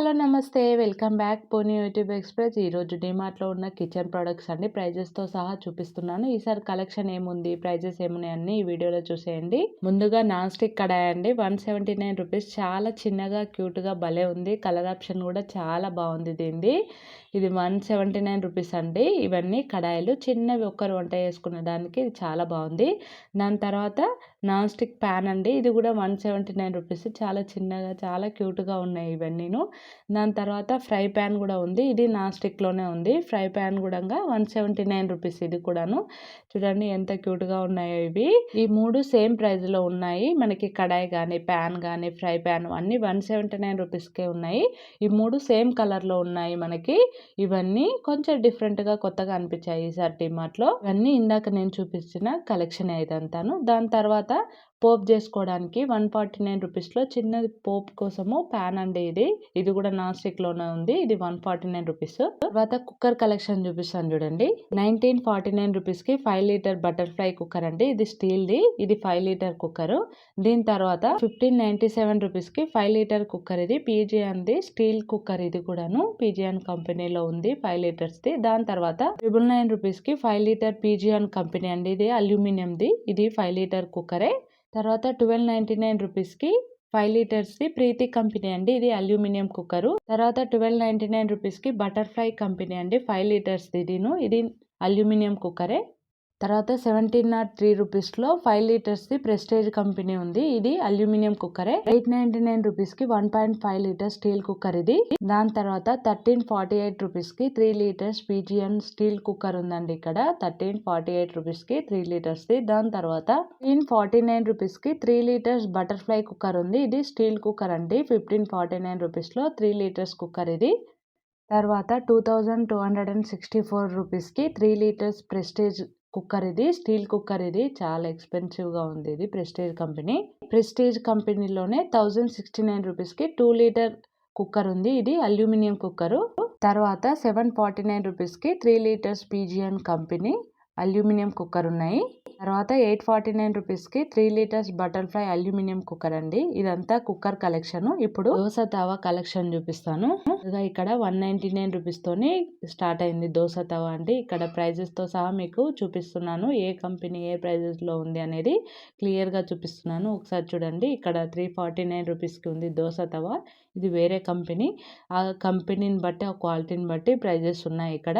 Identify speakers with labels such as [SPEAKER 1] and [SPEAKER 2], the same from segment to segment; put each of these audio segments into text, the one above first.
[SPEAKER 1] Hello నమస్తే. Welcome back. పోనీ YouTube express. ఈరోజు డిమార్ట్లో ఉన్న కిచెన్ ప్రొడక్ట్స్ అండి ప్రైజెస్తో సహా చూపిస్తున్నాను. ఈసారి కలెక్షన్ ఏముంది ప్రైజెస్ ఏమున్నాయి అన్ని ఈ వీడియోలో చూసేయండి. ముందుగా నాన్ స్టిక్ కడాయి అండి. One seventy nine rupees. చాలా చిన్నగా క్యూట్గా భలే ఉంది. కలర్ ఆప్షన్ కూడా చాలా బాగుంది దీనిది. ఇది వన్ సెవెంటీ నైన్ రూపీస్ అండి. ఇవన్నీ కడాయిలు. చిన్నవి ఒక్కరు వంట చేసుకునే దానికి ఇది చాలా బాగుంది. దాని తర్వాత నాన్ స్టిక్ ప్యాన్ అండి. ఇది కూడా వన్ సెవెంటీ నైన్ రూపీస్. చాలా చిన్నగా చాలా క్యూట్గా ఉన్నాయి ఇవన్నీను దాని తర్వాత ఫ్రై ప్యాన్ కూడా ఉంది. ఇది నాన్ స్టిక్లోనే ఉంది. ఫ్రై ప్యాన్ కూడా వన్ సెవెంటీ నైన్ రూపీస్ ఇది కూడాను. చూడండి ఎంత క్యూట్గా ఉన్నాయో ఇవి. ఈ మూడు సేమ్ ప్రైస్లో ఉన్నాయి. మనకి కడాయి కానీ ప్యాన్ కానీ ఫ్రై ప్యాన్ అన్నీ వన్ సెవెంటీ నైన్ రూపీస్కే ఉన్నాయి. ఈ మూడు సేమ్ కలర్లో ఉన్నాయి మనకి. ఇవన్నీ కొంచెం డిఫరెంట్గా కొత్తగా అనిపించాయి ఈసారి డిమార్ట్లో ఇవన్నీ ఇందాక నేను చూపించిన కలెక్షన్ ఇదంతాను. దాని తర్వాత తర్వాత పోప్ చేసుకోవడానికి వన్ ఫార్టీ నైన్ రూపీస్లో చిన్నది పోప్ కోసము ప్యాన్ అండి ఇది. ఇది కూడా నాన్ స్టిక్లోనే ఉంది. ఇది వన్ ఫార్టీ నైన్ రూపీస్. తర్వాత కుక్కర్ కలెక్షన్ చూపిస్తాను చూడండి. నైన్టీన్ ఫార్టీ నైన్ రూపీస్కి ఫైవ్ లీటర్ బటర్ఫ్లై కుక్కర్ అండి. ఇది స్టీల్ది. ఇది ఫైవ్ లీటర్ కుక్కర్. దీని తర్వాత ఫిఫ్టీన్ నైన్టీ సెవెన్ రూపీస్కి ఫైవ్ లీటర్ కుక్కర్ ఇది. పీజియన్ది స్టీల్ కుక్కర్ ఇది కూడాను. పీజియన్ కంపెనీలో ఉంది ఫైవ్ లీటర్స్ది. దాని తర్వాత ట్రిపుల్ నైన్ రూపీస్కి ఫైవ్ లీటర్ పీజియన్ కంపెనీ అండి. ఇది అల్యూమినియంది. ఇది ఫైవ్ లీటర్ కుక్కరే. తర్వాత ట్వెల్వ్ నైంటీ నైన్ రూపీస్కి ఫైవ్ లీటర్స్ది ప్రీతి కంపెనీ అండి. ఇది అల్యూమినియం కుక్కరు. తర్వాత ట్వెల్వ్ నైంటీ నైన్ రూపీస్కి బటర్ఫ్లై కంపెనీ అండి. ఫైవ్ లీటర్స్ది దీను ఇది అల్యూమినియం కుక్కరే. తర్వాత సెవెంటీన్ నాట్ త్రీ రూపీస్లో ఫైవ్ లీటర్స్ది ప్రెస్టేజ్ కంపెనీ ఉంది. ఇది అల్యూమినియం కుక్కరే. ఎయిట్ నైన్టీ నైన్ రూపీస్కి one point five litre steel cooker ఇది. దాని తర్వాత థర్టీన్ ఫార్టీ ఎయిట్ రూపీస్కి three litres PGM steel cooker ఉందండి ఇక్కడ. థర్టీన్ ఫార్టీ ఎయిట్ రూపీస్కి త్రీ లీటర్స్ది. దాని తర్వాత ఫిఫ్టీన్ ఫార్టీ నైన్ రూపీస్కి త్రీ లీటర్స్ బటర్ఫ్లై కుక్కర్ ఉంది. ఇది స్టీల్ కుక్కర్ అండి. ఫిఫ్టీన్ ఫార్టీ నైన్ రూపీస్లో త్రీ లీటర్స్ కుక్కర్ ఇది. తర్వాత two thousand two hundred and sixty four రూపీస్కి త్రీ లీటర్స్ ప్రెస్టేజ్ కుక్కర్ ఇది స్టీల్ కుక్కర్ ఇది చాలా ఎక్స్పెన్సివ్గా ఉంది ఇది ప్రెస్టేజ్ కంపెనీ. ప్రెస్టేజ్ కంపెనీలోనే థౌజండ్ సిక్స్టీ నైన్ రూపీస్కి టూ లీటర్ కుక్కర్ ఉంది ఇది అల్యూమినియం కుక్కరు. తర్వాత సెవెన్ ఫార్టీ నైన్ రూపీస్కి three litres Pigeon company. Aluminium cooker ఉన్నాయి. తర్వాత ఎయిట్ ఫార్టీ నైన్ రూపీస్కి three litres Butterfly aluminium cooker అండి. ఇదంతా కుక్కర్ కలెక్షన్. ఇప్పుడు దోశ తవా కలెక్షన్ చూపిస్తాను. ఇక్కడ వన్ నైన్టీ నైన్ రూపీస్తోని స్టార్ట్ అయింది దోశ తవా అండి. ఇక్కడ ప్రైజెస్తో సహా మీకు చూపిస్తున్నాను. ఏ కంపెనీ ఏ ప్రైజెస్లో ఉంది అనేది క్లియర్గా చూపిస్తున్నాను. ఒకసారి చూడండి. ఇక్కడ త్రీ ఫార్టీ నైన్ రూపీస్కి ఉంది దోశ తవా. ఇది వేరే కంపెనీ. ఆ కంపెనీని బట్టి ఆ క్వాలిటీని బట్టి ప్రైజెస్ ఉన్నాయి ఇక్కడ.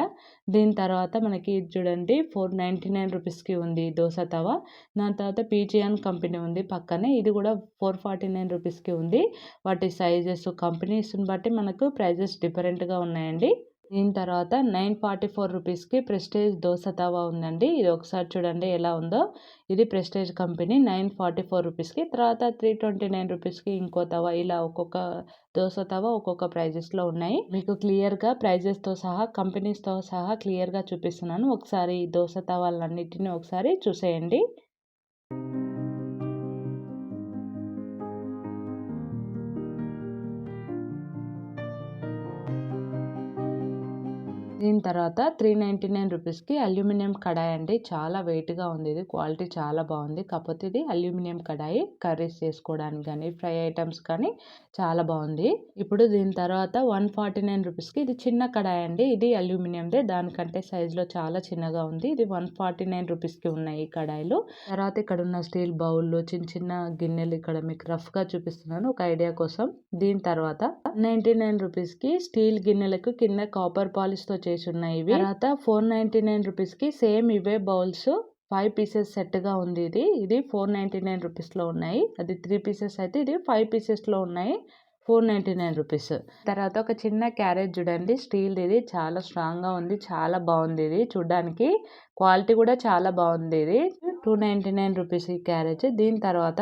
[SPEAKER 1] దీని తర్వాత మనకి చూడండి ఫోర్ నైంటీ నైన్ రూపీస్కి ఉంది దోశ తవా. దాని తర్వాత పీజియన్ కంపెనీ ఉంది పక్కనే. ఇది కూడా ఫోర్ ఫార్టీ నైన్ రూపీస్కి ఉంది. వాటి సైజెస్ కంపెనీస్ని బట్టి మనకు ప్రైజెస్ డిఫరెంట్గా ఉన్నాయండి. దీని తర్వాత నైన్ ఫార్టీ ఫోర్ రూపీస్కి ప్రెస్టేజ్ దోశ తవా ఉందండి. ఇది ఒకసారి చూడండి ఎలా ఉందో. ఇది Prestige company nine forty four రూపీస్కి. తర్వాత త్రీ ట్వంటీ నైన్ రూపీస్కి ఇంకో తవా. ఇలా ఒక్కొక్క దోశ తవా ఒక్కొక్క ప్రైజెస్లో ఉన్నాయి. మీకు క్లియర్గా ప్రైజెస్తో సహా కంపెనీస్తో సహా క్లియర్గా చూపిస్తున్నాను. ఒకసారి ఈ దోశ తవాలన్నిటిని ఒకసారి చూసేయండి. తర్వాత త్రీ నైంటీ నైన్ రూపీస్కి అల్యూమినియం కడాయి అండి. చాలా వెయిట్గా ఉంది. ఇది క్వాలిటీ చాలా బాగుంది. కాకపోతే ఇది అల్యూమినియం కడాయి కర్రీస్ చేసుకోవడానికి కానీ ఫ్రై ఐటమ్స్ కానీ చాలా బాగుంది. ఇప్పుడు దీని తర్వాత వన్ ఫార్టీ నైన్ రూపీస్కి ఇది చిన్న కడాయి అండి. ఇది అల్యూమినియందే దానికంటే సైజులో చాలా చిన్నగా ఉంది. ఇది వన్ ఫార్టీ నైన్ రూపీస్కి ఉన్నాయి ఈ కడాయిలు. తర్వాత ఇక్కడ ఉన్న స్టీల్ బౌల్లో చిన్న చిన్న గిన్నెలు ఇక్కడ మీకు రఫ్గా చూపిస్తున్నాను ఒక ఐడియా కోసం. దీని తర్వాత నైంటీ నైన్ రూపీస్కి స్టీల్ గిన్నెలకు కింద కాపర్ పాలిష్తో చేసి ఉన్నాయి ఇవి. తర్వాత ఫోర్ నైన్టీ నైన్ రూపీస్కి సేమ్ ఇవే బౌల్స్. ఫైవ్ పీసెస్ సెట్గా ఉంది ఇది. ఇది ఫోర్ నైన్టీ నైన్ రూపీస్లో ఉన్నాయి. అది త్రీ పీసెస్ అయితే ఇది ఫైవ్ పీసెస్లో ఉన్నాయి. Four ninety nine rupees. తర్వాత ఒక చిన్న క్యారేజ్ చూడండి. స్టీల్ ఇది. చాలా స్ట్రాంగ్గా ఉంది. చాలా బాగుంది ఇది చూడడానికి. క్వాలిటీ కూడా చాలా బాగుంది ఇది. టూ నైంటీ నైన్ రూపీస్ ఈ క్యారేజ్. దీని తర్వాత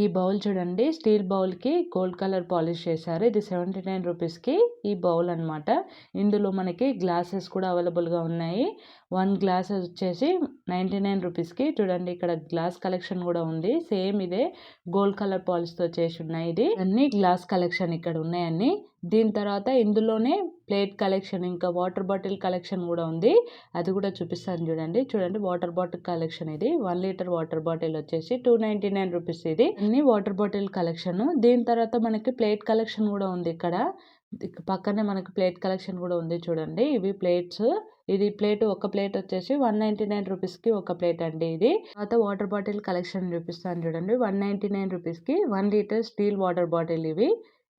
[SPEAKER 1] ఈ బౌల్ చూడండి. స్టీల్ బౌల్కి గోల్డ్ కలర్ పాలిష్ చేశారు. ఇది సెవెంటీ నైన్ రూపీస్కి ఈ బౌల్ అనమాట ఇందులో మనకి గ్లాసెస్ కూడా అవైలబుల్గా ఉన్నాయి. వన్ గ్లాస్ వచ్చేసి నైంటీ నైన్ రూపీస్కి చూడండి ఇక్కడ గ్లాస్ కలెక్షన్ కూడా ఉంది. సేమ్ ఇదే గోల్డ్ కలర్ పాలిష్తో చేసి ఉన్నాయి ఇది. అన్ని గ్లాస్ కలెక్షన్ ఇక్కడ ఉన్నాయన్ని. దీని తర్వాత ఇందులోనే ప్లేట్ కలెక్షన్ ఇంకా వాటర్ బాటిల్ కలెక్షన్ కూడా ఉంది. అది కూడా చూపిస్తాను చూడండి. చూడండి వాటర్ బాటిల్ కలెక్షన్ ఇది. వన్ లీటర్ వాటర్ బాటిల్ వచ్చేసి టూ నైంటీ నైన్ రూపీస్ ఇది. అన్ని వాటర్ బాటిల్ కలెక్షన్. దీని తర్వాత మనకి ప్లేట్ కలెక్షన్ కూడా ఉంది ఇక్కడ. పక్కనే మనకి ప్లేట్ కలెక్షన్ కూడా ఉంది చూడండి. ఇవి ప్లేట్స్. ఇది ప్లేట్ ఒక ప్లేట్ వచ్చేసి వన్ నైంటీ నైన్ రూపీస్కి ఒక ప్లేట్ అండి ఇది. తర్వాత వాటర్ బాటిల్ కలెక్షన్ చూపిస్తాను చూడండి. వన్ నైంటీ నైన్ రూపీస్కి one litre steel water bottle ఇవి.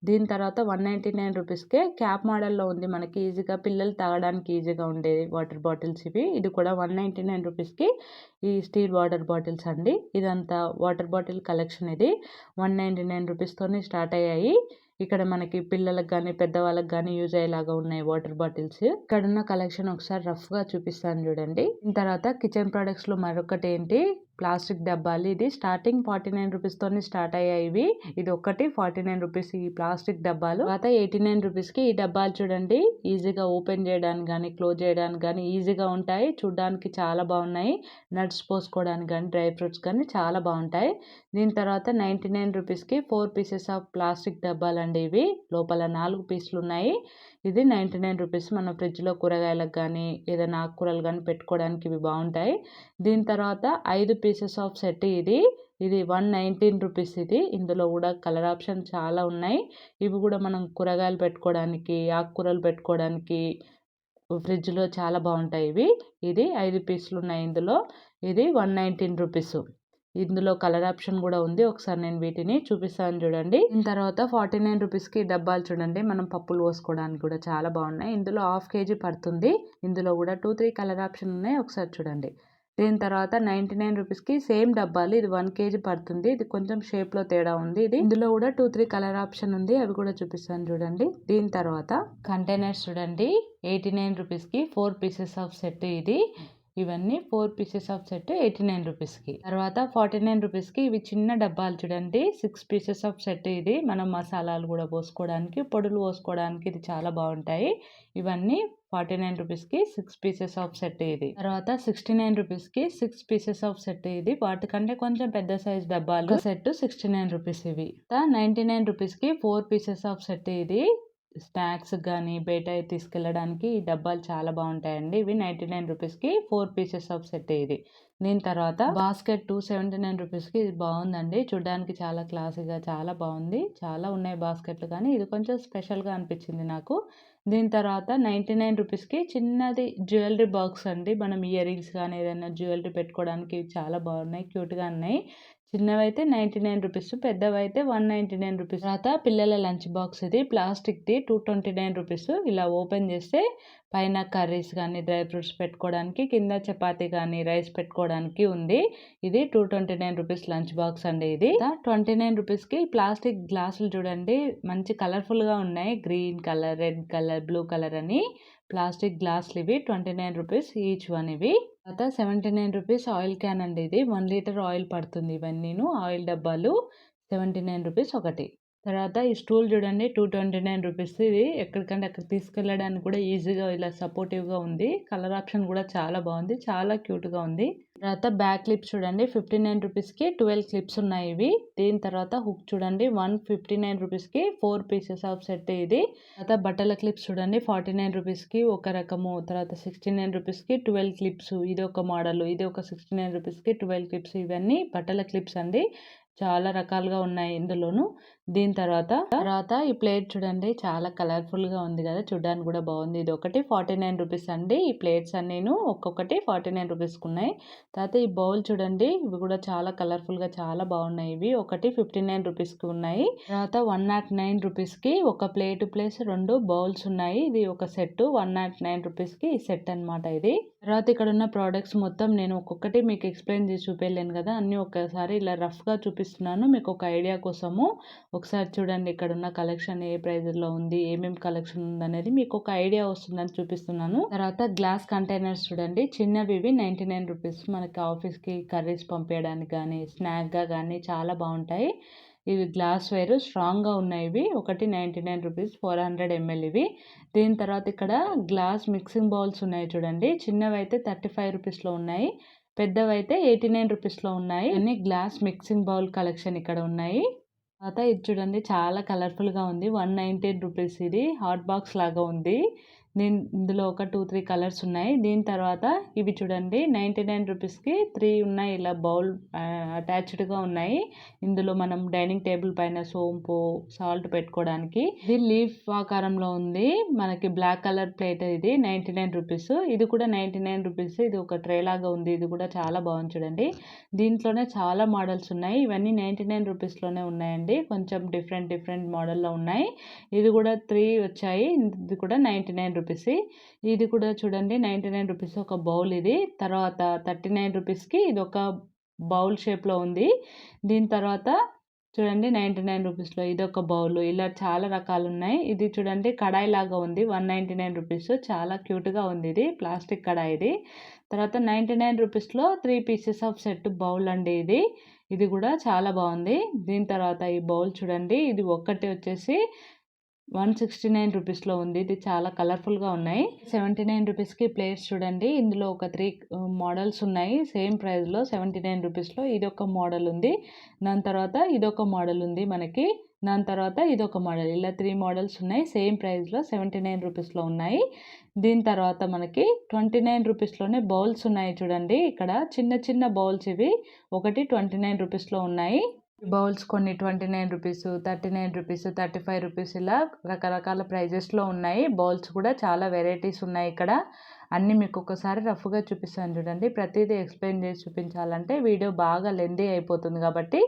[SPEAKER 1] దీని తర్వాత వన్ నైంటీ నైన్ రూపీస్కే క్యాప్ మోడల్లో ఉంది మనకి ఈజీగా పిల్లలు తాగడానికి ఈజీగా ఉండే వాటర్ బాటిల్స్ ఇవి. ఇది కూడా వన్ నైంటీ నైన్ రూపీస్కి ఈ స్టీల్ వాటర్ బాటిల్స్ అండి. ఇదంతా వాటర్ బాటిల్ కలెక్షన్ ఇది. వన్ నైంటీ నైన్ రూపీస్తోనే స్టార్ట్ అయ్యాయి. ఇక్కడ మనకి పిల్లలకు కానీ పెద్దవాళ్ళకి కానీ యూజ్ అయ్యేలాగా ఉన్నాయి వాటర్ బాటిల్స్. ఇక్కడ ఉన్న కలెక్షన్ ఒకసారి రఫ్గా చూపిస్తాను చూడండి. తర్వాత కిచెన్ ప్రొడక్ట్స్లో మరొకటి ఏంటి ప్లాస్టిక్ డబ్బాలు. ఇది స్టార్టింగ్ ఫార్టీ నైన్ రూపీస్ తోనే స్టార్ట్ అయ్యాయి ఇవి. ఇది ఒకటి ఫార్టీ నైన్ రూపీస్ ఈ ప్లాస్టిక్ డబ్బాలు. తర్వాత ఎయిటీ నైన్ రూపీస్కి ఈ డబ్బాలు చూడండి. ఈజీగా ఓపెన్ చేయడానికి కానీ క్లోజ్ చేయడానికి కానీ ఈజీగా ఉంటాయి. చూడడానికి చాలా బాగున్నాయి. నట్స్ పోసుకోవడానికి కానీ డ్రై ఫ్రూట్స్ కానీ చాలా బాగుంటాయి. దీని తర్వాత నైంటీ నైన్ రూపీస్కి ఫోర్ పీసెస్ ఆఫ్ ప్లాస్టిక్ డబ్బాలు అండి ఇవి. లోపల నాలుగు పీసులు ఉన్నాయి. ఇది నైంటీ నైన్ రూపీస్ మన ఫ్రిడ్జ్లో కూరగాయలకు కానీ ఏదైనా ఆకుకూరలు కానీ పెట్టుకోవడానికి ఇవి బాగుంటాయి. దీని తర్వాత ఐదు పీస్ పీసెస్ ఆఫ్ సెట్ ఇది. ఇది వన్ నైన్టీన్ రూపీస్ ఇది. ఇందులో కూడా కలర్ ఆప్షన్ చాలా ఉన్నాయి. ఇవి కూడా మనం కూరగాయలు పెట్టుకోవడానికి ఆకుకూరలు పెట్టుకోవడానికి ఫ్రిడ్జ్లో చాలా బాగుంటాయి ఇవి. ఇది ఐదు పీసులు ఉన్నాయి ఇందులో. ఇది వన్ నైన్టీన్ రూపీస్ ఇందులో కలర్ ఆప్షన్ కూడా ఉంది. ఒకసారి నేను వీటిని చూపిస్తాను చూడండి. దీని తర్వాత ఫార్టీ నైన్ రూపీస్కి డబ్బాలు చూడండి. మనం పప్పులు పోసుకోవడానికి కూడా చాలా బాగున్నాయి. ఇందులో హాఫ్ కేజీ పడుతుంది. ఇందులో కూడా టూ త్రీ కలర్ ఆప్షన్ ఉన్నాయి. ఒకసారి చూడండి. దీని తర్వాత నైంటీ నైన్ రూపీస్కి సేమ్ డబ్బాలు. ఇది వన్ కేజీ పడుతుంది. ఇది కొంచెం షేప్లో తేడా ఉంది. ఇది ఇందులో కూడా టూ త్రీ కలర్ ఆప్షన్ ఉంది. అవి కూడా చూపిస్తాను చూడండి. దీని తర్వాత కంటైనర్స్ చూడండి. ఎయిటీ నైన్ రూపీస్కి ఫోర్ పీసెస్ ఆఫ్ సెట్ ఇది. ఇవన్నీ four pieces of set eighty nine రూపీస్కి. తర్వాత ఫార్టీ నైన్ రూపీస్కి ఇవి చిన్న డబ్బాలు చూడండి. సిక్స్ పీసెస్ ఆఫ్ సెట్ ఇది. మనం మసాలాలు కూడా పోసుకోవడానికి పొడులు పోసుకోవడానికి ఇది చాలా బాగుంటాయి. ఇవన్నీ ఫార్టీ నైన్ రూపీస్కి సిక్స్ పీసెస్ ఆఫ్ సెట్ ఇది. తర్వాత సిక్స్టీ నైన్ రూపీస్కి సిక్స్ పీసెస్ ఆఫ్ సెట్ ఇది. వాటికంటే కొంచెం పెద్ద సైజ్ డబ్బాలు. సెట్ సిక్స్టీ నైన్ రూపీస్ ఇవి. నైన్టీ నైన్ రూపీస్కి ఫోర్ పీసెస్ ఆఫ్ సెట్ ఇది. స్నాక్స్ కానీ బయట తీసుకెళ్ళడానికి ఈ డబ్బాలు చాలా బాగుంటాయండి. ఇవి నైంటీ నైన్ రూపీస్కి ఫోర్ పీసెస్ ఆఫ్ సెట్ ఇది. దీని తర్వాత బాస్కెట్ టూ సెవెంటీ నైన్ రూపీస్కి ఇది బాగుందండి. చూడడానికి చాలా క్లాసీగా చాలా బాగుంది. చాలా ఉన్నాయి బాస్కెట్లు కానీ. ఇది కొంచెం స్పెషల్గా అనిపించింది నాకు. దీని తర్వాత నైంటీ నైన్ రూపీస్కి చిన్నది జ్యువెలరీ బాక్స్ అండి. మనం ఇయర్ రింగ్స్ కానీ ఏదైనా జ్యువెలరీ పెట్టుకోవడానికి చాలా బాగున్నాయి క్యూట్గా ఉన్నాయి. చిన్నవి అయితే నైంటీ నైన్ రూపీస్ పెద్దవైతే వన్ నైంటీ నైన్ రూపీస్. తర్వాత పిల్లల లంచ్ బాక్స్ ఇది ప్లాస్టిక్ది టూ ట్వంటీ నైన్ రూపీస్. ఇలా ఓపెన్ చేస్తే పైన కర్రీస్ కానీ డ్రై ఫ్రూట్స్ పెట్టుకోవడానికి కింద చపాతీ కానీ రైస్ పెట్టుకోవడానికి ఉంది. ఇది two twenty nine rupees lunch box అండి ఇది. ట్వంటీ నైన్ రూపీస్కి ప్లాస్టిక్ గ్లాసులు చూడండి. మంచి కలర్ఫుల్గా ఉన్నాయి. Green colour red colour blue colour అని. ప్లాస్టిక్ గ్లాసులు ఇవి twenty nine rupees each one ఇవి. తర్వాత seventy nine rupees oil can అండి ఇది. వన్ లీటర్ ఆయిల్ పడుతుంది ఇవన్నీను. ఆయిల్ డబ్బాలు సెవెంటీ నైన్ రూపీస్ ఒకటి. తర్వాత ఈ స్టూల్ చూడండి టూ ట్వంటీ నైన్ రూపీస్ ఇది ఎక్కడికంటే అక్కడ తీసుకెళ్ళడానికి కూడా ఈజీగా ఇలా సపోర్టివ్గా ఉంది. కలర్ ఆప్షన్ కూడా చాలా బాగుంది చాలా క్యూట్గా ఉంది. తర్వాత బ్యాక్ క్లిప్స్ చూడండి ఫిఫ్టీ నైన్ రూపీస్కి ట్వెల్వ్ క్లిప్స్ ఉన్నాయి ఇవి. దీని తర్వాత హుక్ చూడండి వన్ ఫిఫ్టీ నైన్ రూపీస్కి ఫోర్ పీసెస్ ఆఫ్ సెట్ ఇది. తర్వాత బట్టల క్లిప్స్ చూడండి ఫార్టీ నైన్ రూపీస్కి ఒక రకము. తర్వాత సిక్స్టీ నైన్ రూపీస్కి ట్వెల్వ్ క్లిప్స్ ఇది ఒక మోడల్ ఇది ఒక సిక్స్టీ నైన్ రూపీస్కి ట్వెల్వ్ క్లిప్స్ ఇవన్నీ బట్టల క్లిప్స్ అండి. చాలా రకాలుగా ఉన్నాయి ఇందులోను. దీని తర్వాత తర్వాత ఈ ప్లేట్ చూడండి చాలా కలర్ఫుల్గా ఉంది కదా చూడడానికి కూడా బాగుంది. ఇది ఒకటి ఫార్టీ నైన్ రూపీస్ అండి. ఈ ప్లేట్స్ అన్నీను ఒక్కొక్కటి ఫార్టీ నైన్ రూపీస్ ఉన్నాయి తర్వాత ఈ బౌల్ చూడండి ఇవి కూడా చాలా కలర్ఫుల్గా చాలా బాగున్నాయి. ఇవి ఒకటి ఫిఫ్టీ నైన్ రూపీస్కి ఉన్నాయి. తర్వాత వన్ నాట్ నైన్ రూపీస్కి ఒక ప్లేట్ ప్లేస్ రెండు బౌల్స్ ఉన్నాయి. ఇది ఒక సెట్ వన్ నాట్ నైన్ రూపీస్కి ఈ సెట్ అనమాట ఇది. తర్వాత ఇక్కడ ఉన్న ప్రోడక్ట్స్ మొత్తం నేను ఒక్కొక్కటి మీకు ఎక్స్ప్లెయిన్ చేసి చూపించలేను కదా అన్ని ఒక్కసారి ఇలా రఫ్గా చూపి చూపిస్తున్నాను. మీకు ఒక ఐడియా కోసము. ఒకసారి చూడండి ఇక్కడ ఉన్న కలెక్షన్ ఏ ప్రైజ్లో ఉంది ఏమేమి కలెక్షన్ ఉంది అనేది మీకు ఒక ఐడియా వస్తుందని చూపిస్తున్నాను. తర్వాత గ్లాస్ కంటైనర్స్ చూడండి. చిన్నవి ఇవి నైంటీ నైన్ రూపీస్. మనకి ఆఫీస్కి కర్రీస్ పంపించడానికి కానీ స్నాక్గా కానీ చాలా బాగుంటాయి. ఇవి గ్లాస్ వేరు స్ట్రాంగ్గా ఉన్నాయి ఇవి. ఒకటి ninety nine rupees four hundred ML ఇవి. దీని తర్వాత ఇక్కడ గ్లాస్ మిక్సింగ్ బౌల్స్ ఉన్నాయి చూడండి. చిన్నవి అయితే థర్టీ ఫైవ్ రూపీస్లో ఉన్నాయి. పెద్దవైతే ఎయిటీ నైన్ రూపీస్లో ఉన్నాయి. అన్ని గ్లాస్ మిక్సింగ్ బౌల్ కలెక్షన్ ఇక్కడ ఉన్నాయి. తర్వాత ఇది చూడండి చాలా కలర్ఫుల్గా ఉంది. వన్ నైన్టీన్ రూపీస్ ఇది. హాట్ బాక్స్ లాగా ఉంది. దీని ఇందులో ఒక టూ త్రీ కలర్స్ ఉన్నాయి. దీని తర్వాత ఇవి చూడండి నైంటీ నైన్ రూపీస్కి త్రీ ఉన్నాయి. ఇలా బౌల్ అటాచ్డ్గా ఉన్నాయి. ఇందులో మనం డైనింగ్ టేబుల్ పైన సోంపు సాల్ట్ పెట్టుకోవడానికి. ఇది లీఫ్ ఆకారంలో ఉంది. మనకి బ్లాక్ కలర్ ప్లేట్ ఇది నైంటీ నైన్ రూపీస్. ఇది కూడా నైంటీ నైన్ రూపీస్. ఇది ఒక ట్రే లాగా ఉంది. ఇది కూడా చాలా బాగుంది చూడండి. దీంట్లోనే చాలా మోడల్స్ ఉన్నాయి. ఇవన్నీ నైంటీ నైన్ రూపీస్లోనే ఉన్నాయండి. కొంచెం డిఫరెంట్ డిఫరెంట్ మోడల్లో ఉన్నాయి. ఇది కూడా త్రీ వచ్చాయి. ఇది కూడా నైంటీ నైన్ రూపీస్. ఇది కూడా చూడండి నైంటీ నైన్ రూపీస్ ఒక బౌల్ ఇది. తర్వాత థర్టీ నైన్ రూపీస్కి ఇది ఒక బౌల్ షేప్లో ఉంది. దీని తర్వాత చూడండి నైంటీ నైన్ రూపీస్లో ఇది ఒక బౌల్. ఇలా చాలా రకాలు ఉన్నాయి. ఇది చూడండి కడాయి లాగా ఉంది. One ninety nine rupees. చాలా క్యూట్గా ఉంది ఇది. ప్లాస్టిక్ కడాయి ఇది. తర్వాత నైంటీ నైన్ రూపీస్లో three pieces of set bowl అండి ఇది. ఇది కూడా చాలా బాగుంది. దీని తర్వాత ఈ బౌల్ చూడండి ఇది ఒక్కటి వచ్చేసి వన్ సిక్స్టీ నైన్ రూపీస్లో ఉంది. ఇది చాలా కలర్ఫుల్గా ఉన్నాయి. సెవెంటీ నైన్ రూపీస్కి ప్లేట్స్ చూడండి. ఇందులో ఒక త్రీ మోడల్స్ ఉన్నాయి. సేమ్ ప్రైస్లో సెవెంటీ నైన్ రూపీస్లో ఇది ఒక మోడల్ ఉంది. దాని తర్వాత ఇదొక మోడల్ ఉంది మనకి. దాని తర్వాత ఇదొక మోడల్. ఇలా త్రీ మోడల్స్ ఉన్నాయి. సేమ్ ప్రైస్లో సెవెంటీ నైన్ రూపీస్లో ఉన్నాయి. దీని తర్వాత మనకి ట్వంటీ నైన్ రూపీస్లోనే బౌల్స్ ఉన్నాయి చూడండి. ఇక్కడ చిన్న చిన్న బౌల్స్ ఇవి. ఒకటి ట్వంటీ నైన్ రూపీస్లో ఉన్నాయి. బౌల్స్ కొన్ని twenty nine rupees thirty nine rupees thirty five rupees ఇలా రకరకాల ప్రైజెస్లో ఉన్నాయి. బౌల్స్ కూడా చాలా వెరైటీస్ ఉన్నాయి ఇక్కడ. అన్నీ మీకు ఒకసారి రఫ్గా చూపిస్తాను చూడండి. ప్రతిదీ ఎక్స్ప్లెయిన్ చేసి చూపించాలంటే వీడియో బాగా లెందీ అయిపోతుంది కాబట్టి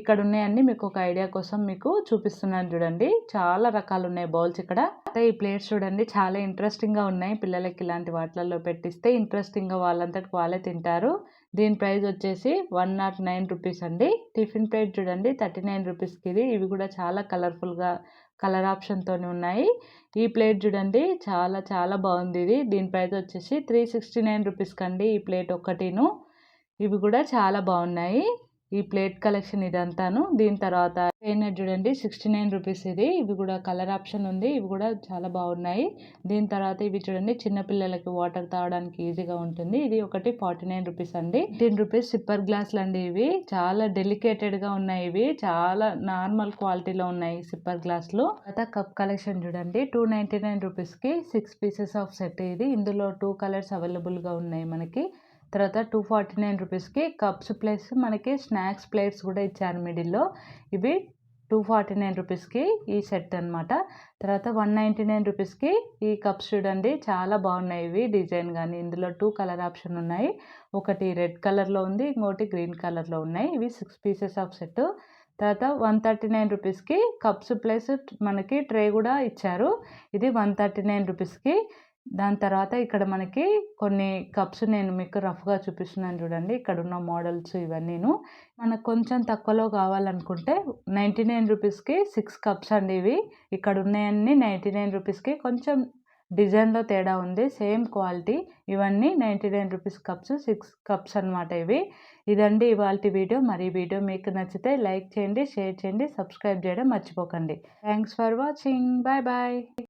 [SPEAKER 1] ఇక్కడ ఉన్నాయన్నీ మీకు ఒక ఐడియా కోసం మీకు చూపిస్తున్నాను చూడండి. చాలా రకాలు ఉన్నాయి బౌల్స్ ఇక్కడ. అయితే ఈ ప్లేట్స్ చూడండి చాలా ఇంట్రెస్టింగ్గా ఉన్నాయి. పిల్లలకి ఇలాంటి వాటిలలో పెట్టిస్తే ఇంట్రెస్టింగ్గా వాళ్ళంతటి వాళ్ళే తింటారు. దీని ప్రైస్ వచ్చేసి వన్ నాట్ నైన్ రూపీస్ అండి. టిఫిన్ ప్లేట్ చూడండి థర్టీ నైన్ రూపీస్కి ఇది ఇవి కూడా చాలా కలర్ఫుల్గా కలర్ ఆప్షన్తోనే ఉన్నాయి. ఈ ప్లేట్ చూడండి చాలా చాలా బాగుంది ఇది. దీని ప్రైస్ వచ్చేసి త్రీ సిక్స్టీ నైన్ రూపీస్కి అండి ఈ ప్లేట్ ఒక్కటిను. ఇవి కూడా చాలా బాగున్నాయి. ఈ ప్లేట్ కలెక్షన్ ఇదంతాను. దీని తర్వాత ట్రైనర్ చూడండి సిక్స్టీ నైన్ రూపీస్ ఇది. ఇవి కూడా కలర్ ఆప్షన్ ఉంది. ఇవి కూడా చాలా బాగున్నాయి. దీని తర్వాత ఇవి చూడండి చిన్నపిల్లలకి వాటర్ తాగడానికి ఈజీగా ఉంటుంది. ఇది ఒకటి ఫార్టీ నైన్ రూపీస్ అండి. టెన్ రూపీస్ సిప్పర్ గ్లాసులు అండి ఇవి. చాలా డెలికేటెడ్గా ఉన్నాయి ఇవి. చాలా నార్మల్ క్వాలిటీలో ఉన్నాయి సిప్పర్ గ్లాసులు. తర్వాత కప్ కలెక్షన్ చూడండి టూ నైంటీ నైన్ రూపీస్కి సిక్స్ పీసెస్ ఆఫ్ సెట్ ఇది. ఇందులో టూ కలర్స్ అవైలబుల్గా ఉన్నాయి మనకి. తర్వాత టూ ఫార్టీ నైన్ రూపీస్కి కప్స్ ప్లేస్ మనకి స్నాక్స్ ప్లేట్స్ కూడా ఇచ్చారు మిడిల్లో. ఇవి టూ ఫార్టీ నైన్ రూపీస్కి ఈ సెట్ అనమాట తర్వాత వన్ నైంటీ నైన్ రూపీస్కి ఈ కప్స్ చూడండి చాలా బాగున్నాయి ఇవి డిజైన్ కానీ ఇందులో టూ కలర్ ఆప్షన్ ఉన్నాయి. ఒకటి రెడ్ కలర్లో ఉంది ఇంకోటి గ్రీన్ కలర్లో ఉన్నాయి. ఇవి సిక్స్ పీసెస్ ఆఫ్ సెట్. తర్వాత వన్ థర్టీ నైన్ రూపీస్కి కప్స్ ప్లస్ మనకి ట్రే కూడా ఇచ్చారు. ఇది వన్ థర్టీ నైన్ రూపీస్కి. దాని తర్వాత ఇక్కడ మనకి కొన్ని కప్స్ నేను మీకు రఫ్గా చూపిస్తున్నాను చూడండి. ఇక్కడ ఉన్న మోడల్స్ ఇవన్నీను. మనకు కొంచెం తక్కువలో కావాలనుకుంటే నైంటీ నైన్ రూపీస్కి సిక్స్ కప్స్ అండి ఇవి. ఇక్కడ ఉన్నాయన్నీ నైంటీ నైన్ రూపీస్కి కొంచెం డిజైన్లో తేడా ఉంది. సేమ్ క్వాలిటీ ఇవన్నీ ninety nine rupees cups six cups అనమాట ఇవి. ఇదండి ఇవాళ వీడియో. మరి వీడియో మీకు నచ్చితే లైక్ చేయండి షేర్ చేయండి సబ్స్క్రైబ్ చేయడం మర్చిపోకండి. Thanks for watching bye bye